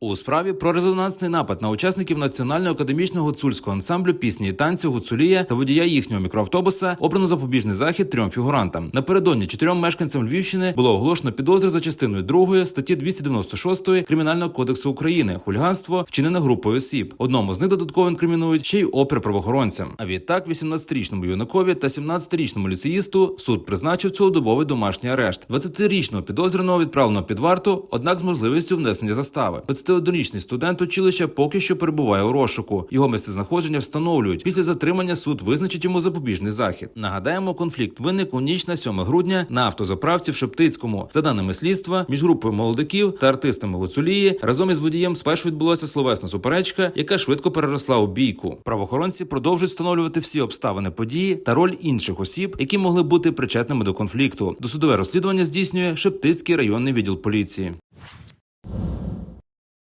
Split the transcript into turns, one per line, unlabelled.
У справі про резонансний напад на учасників національного академічного гуцульського ансамблю пісні і танцю Гуцулія та водія їхнього мікроавтобуса обрано запобіжний захід трьом фігурантам. Напередодні чотирьом мешканцям Львівщини було оголошено підозри за частиною 2 статті 296 Кримінального кодексу України хуліганство вчинене групою осіб. Одному з них додатково інкримінують ще й опір правоохоронцям. А відтак 18-річному юнакові та 17-річному ліцеїсту суд призначив цілодобовий домашній арешт. 20-річного підозрюваного відправлено під варту, однак з можливістю внесення застави. 21-річний студент училища поки що перебуває у розшуку. Його місцезнаходження встановлюють. Після затримання суд визначить йому запобіжний захід. Нагадаємо, конфлікт виник у ніч на 7 грудня на автозаправці в Шептицькому. За даними слідства, між групою молодиків та артистами Гуцулії разом із водієм спершу відбулася словесна суперечка, яка швидко переросла у бійку. Правоохоронці продовжують встановлювати всі обставини події та роль інших осіб, які могли бути причетними до конфлікту. Досудове розслідування здійснює Шептицький районний відділ поліції.